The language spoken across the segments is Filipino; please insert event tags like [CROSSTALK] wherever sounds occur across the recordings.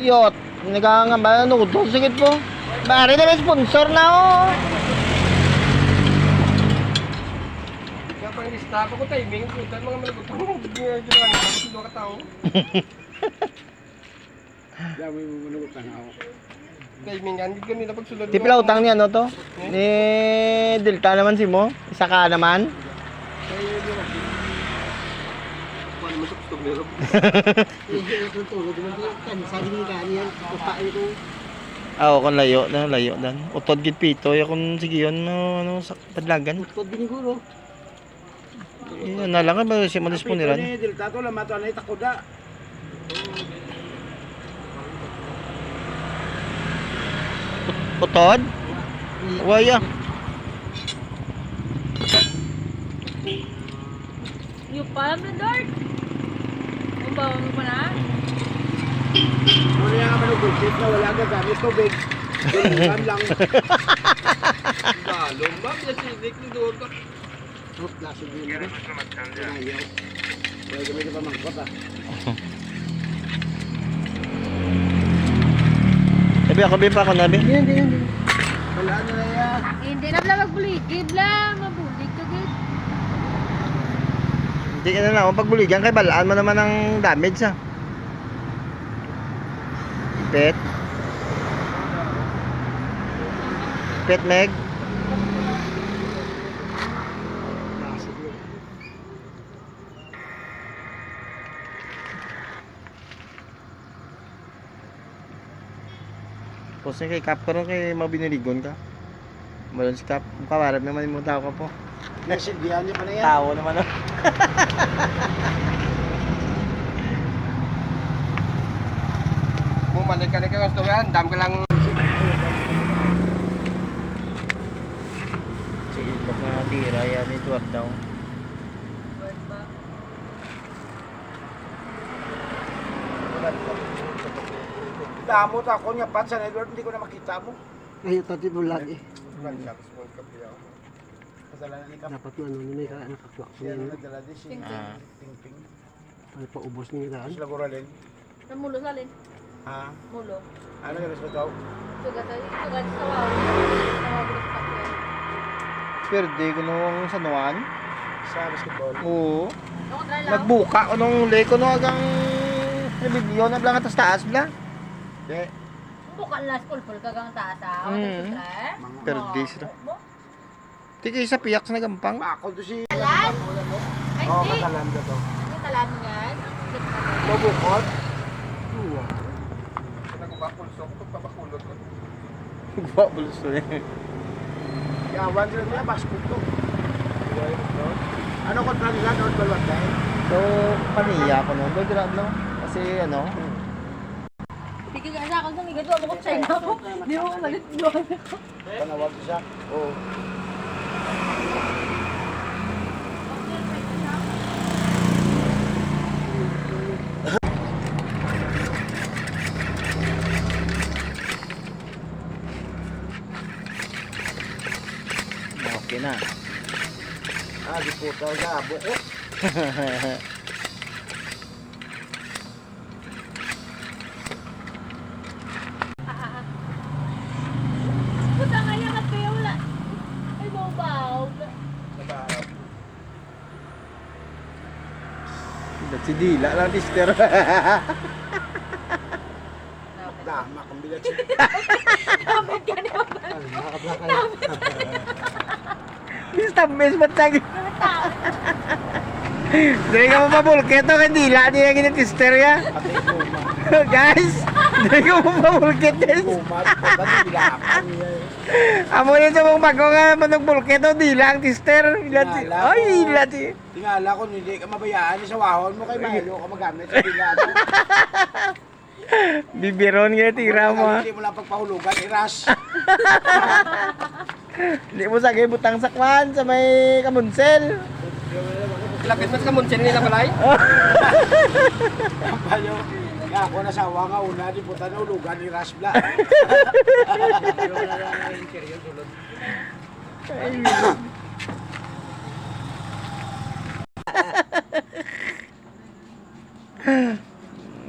Yot. Nagkakangamba. Ano to? Sige po. Bari na may sponsor na oh. Kaya parang lista ko timing, putan mga malagutang. Ginawa niya, kasi doon ka tao. Dami mo manugot ako. Tipla utang niya no to? Ni Delta naman si mo. Isa ka naman. Meron? [LAUGHS] Ah, kung layo na, layo dan. Utod gid pito ya kung sige yon no, ano sa padlagan. Utod biniguro. Yan na lang ba si mo Pito disponiran. ni Delta to lamato na itakoda. Utod? Waya. Yung pa, Dart. Ang mo pa na? Ano yung manugot na wala ka gamit tubig. Dulugan lang. Dalong ba? Ni doon ka. Oh, laso din mo. Ayaw. Kaya gamit pa mangkot ah. Sabi ako bi pa ako nabi. Hindi, hindi, hindi. Wala na na yan. Hindi na pala magbuligid lang. Mabulig ka gid. Hindi ka na lang pagbuligan kay balaan mo naman ang damage ah. Pet. Pet Meg. Tapos kay Cap karon kay mabiniligon ka. Malon si Cap. Kawarap naman mo tao ka po. Nasindihan niyo pa na yan. Tao naman oh. Bumalik ka na ka gusto yan, dam ka lang. Sige, baka tira yan ito at daw. Damot ako niya pat sa Edward, hindi ko na makita mo. Ay, tati mo lagi. Kasalanan ni Kap. Dapat mo ano, may ka nakaklak Siya niya. na nagdala din siya. Ah. Ting-ting. Ay, paubos niya daan. Tapos laguralin. Namulo sa alin? Ha? Mulo. Ano yung respeto daw? Sugat sa sugat sa wow. Perde ko nung sa nuwan. Sa basketball. Oo. Nagbuka ko nung leko no agang rebellion na blang atas taas bla. Hindi. Bukan last school full kagang taas ah. Mm. Perde sila. Tiki sa piyak sa nagampang. Pakol to si... Talan? Ay, Oo, hindi. kasalan ka to. Yung talan yan. Mabukot. Nagpapulsok ko, papakulot ko. Gwa bulso eh. Yawan sila niya, basket to. Ano kontra nila? North Balwantay? So, paniya ko no. Background no. Kasi ano, Hindi ka sa akin sa migat. Ako ko China ko. Hindi mo umalit doon. Panawag siya. Oo. Okay na. Ah, di po tao sa bukot. Puta nga yan at kaya wala. Ay, baw-baw. Si Dila lang tister. Dama kang bilat siya. Kapit ka niya. Stop miss ba't tagi? Dari ka mo pa bulketo kay Dila niya yung tister ya. Pati guma. Guys, dari ka bilakan niya. Amo rin sa mong bago nga manong bulketo, Dila ang tister. Dila, Ay, si... Tingala ko, hindi ka mabayaan sa wahon mo kay Milo ka magamit sa bilato. [LAUGHS] Bibiron nga tira mo ha. Hindi mo lang pagpahulugan, iras. [LAUGHS] Hindi mo sagay butang sakwan sa may kamunsel. Lapit mas ka munsin nila balay. Payo. Kaya ako nasawa nga una, di puta na hulugan, iras bla.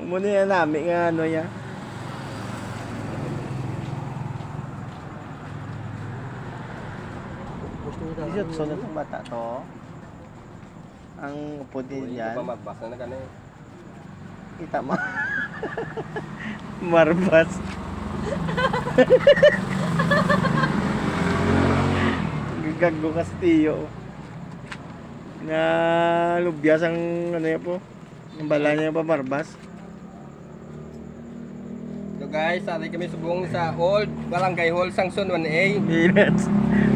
Muna yan namin nga ano ya. 18 na itong bata to. Ang upo din Hindi yan. pa magbasa na ka na eh. Kita mo. [LAUGHS] Marbas. [LAUGHS] Gago Castillo. Na lubyas ang ano yan po. Ang bala niya pa Marbas. So guys, sali kami subong sa Old Barangay Hall, Sangson 1A. Minutes.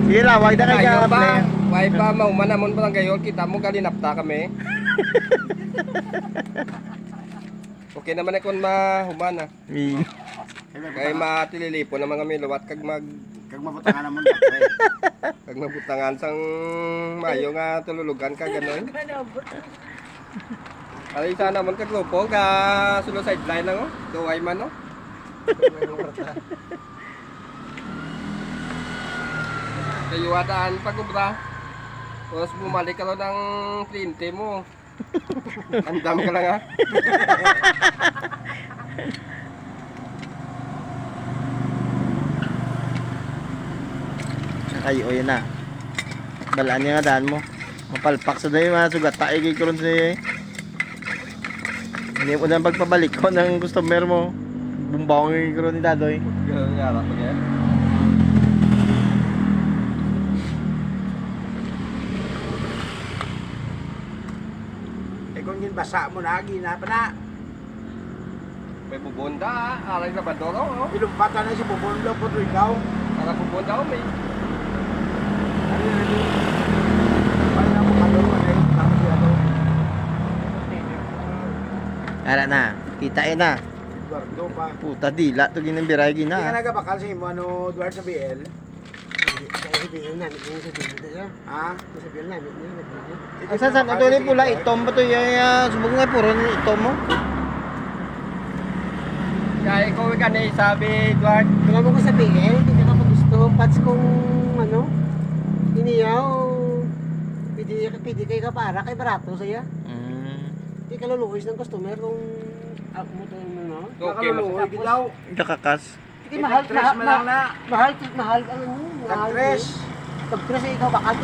Sige lang, wag na kayo Kayo ka pa, why pa maumanamon Barangay Hall, kita mo galinapta kami. [LAUGHS] okay naman na kung mahumana. Min. Kaya matililipo naman kami luwat kag mag Kag mabutangan naman kapre. [LAUGHS] kag mabutangan sang mayo nga tululugan ka gano'n. [LAUGHS] Ay sana naman ka grupo ka sulo sideline lang oh. Duway man oh. Kayo ataan pagubra. Tapos bumalik ka ng klinte mo. [LAUGHS] Andam ka lang ha. Ay, o yun na. Balaan niya nga daan mo. Mapalpak sa dayo mga sugat. Tayo kay karon sa iyo eh. Hindi mo na pagpabalik ko ng customer mo. Bumbawang kay karon ni Dadoy. Ganun nga lang pag yan. Yun basa mo na, gina pa na. May bubonda ha. Aray na badoro oh. Ilumpatan na si Bubundo po ikaw. Para bubonda oh may. Ano na ni? Paano kalungan eh? Tapos ano? Ara na. Kita eh na. Eduardo pa. Puta dila to ginambiray Hindi ka gina. nagabakal sa imo ano, Eduardo sa BL? Ha? Sabihin. Ang sasan ito ni pula itom ba to yung subong nga puro ni itom mo. Kaya ikaw ka na eh, sabi Edward. Kaya mo ko sabihin, hindi ka gusto. Pats kung ano, iniyaw, pwede, pwede kayo kapara, kay barato saya. Mm. Hindi ka luluwis ng customer kung ako mo to yung ano. Okay, bitaw. Kakakas. Hindi mahal, Tres mahal, mo lang na. mahal, mahal, ano, mahal. Tag-tres. Pag-tres ikaw bakal.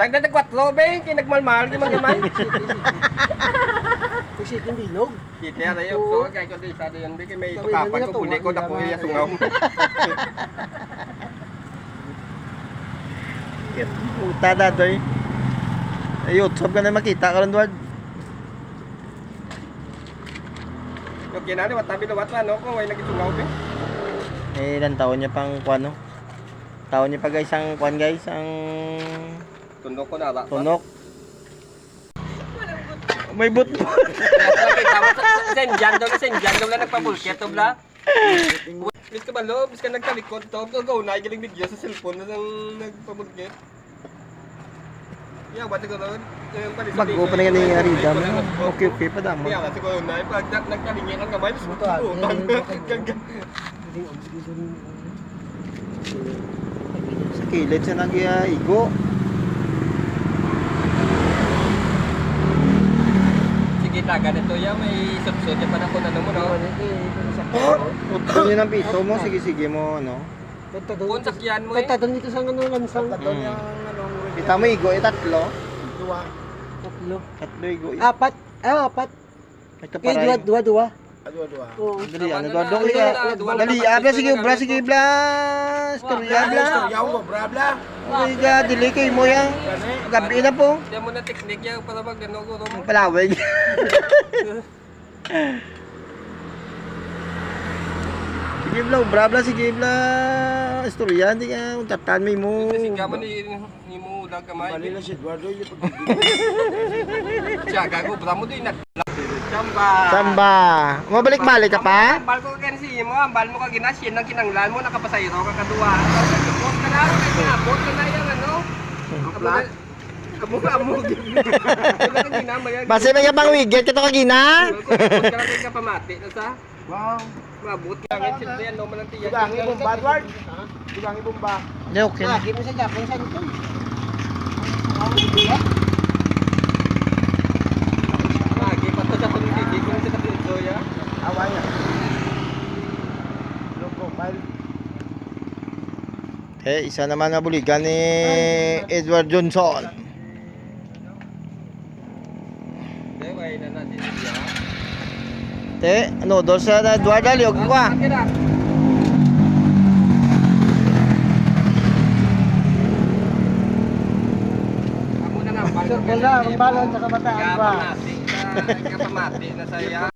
Tag na kwatro be, kinagmalmal ki man man. Kasi yung bilog. Kita na yun, so kaya ko din sa yun, be kay may tukapan ko buli ko na po iya sungaw. Puta Dadoy. Ay, YouTube ka na makita ka ron, Edward. Yung kinani wat tabi luwat ano ko way nagisungaw be. Eh, ilan taon niya pang kuan, no? Taon niya pa guys ang kuan guys, ang Tundo ko na ra. tunok. May but Kita mo sa senjan daw na senjan daw na nagpabulket to bla. Bis ka ba lo, bis ka nagtalikod to, go go na giling video sa cellphone na nang nagpabulket. Mag-open na yan ni Arida. Okay, okay, padamo. Kaya kasi ko na, pag nagkalingi ang kamay, mas mututang. Oh, sa kilid siya nag-igo. Sige, taga nito yan. May subsod pa na kung ano mo, no? Ano yun ang pito mo? Sige, sige mo, ano? Punta doon. Punta yan mo eh. Punta doon dito sa ano, lansang. Mm. Punta yung Kita mo igo, eh, tatlo. Dua. Tatlo. Tatlo igo. eh. Apat. Ah, apat. Kaparay. dua, dua, dua. Dua, dua. Oo. Dali, ano, dua, dua, Dali, dua, abla, dua, sige, dua, bla, dua, sige, bla. Storya, bla. Yaw mo, brabla. Okay ka, dili kayo mo yan. Gabi na po. Diyan mo na teknik yan ko mo. Ang palawig. [LAUGHS] sige, bla, bra, bla, sige, bla. Storya, hindi ka, tatan may mo. Kasi ka man ni ni mo ulang kamay. Mali na si Eduardo yung pagkikita. Siya gago bra mo din na. Chamba. Samba. Mabalik-balik ka pa? Ambal ko kan si mo, ambal mo ka ginasyin ng kinanglan mo nakapasayro ka kadua. Tapos ka na rin ka ka na yan ano. Plat. Amo ka amo. Ka. Base may kapang wigit ka to kagina. Kung ka lang ka pamati na sa Wow. Mabot lang yung chip na yan, naman ang tiyan. Dugang ibumba, Edward. Dugang ibumba. Hindi, okay. Lagi ah, mo sa Japan, saan ito? Lagi pa to sa kung hindi ko sa kapito ya. Away na. Loko, pal. Eh, isa naman na buligan ni Edward Johnson. Okay, na natin siya. Te, doon sa Edward Aliog ko ah. Akin na. Amo na nga, Circle na, ang balon sa kabataan ba? pamati, kaya pamati na saya.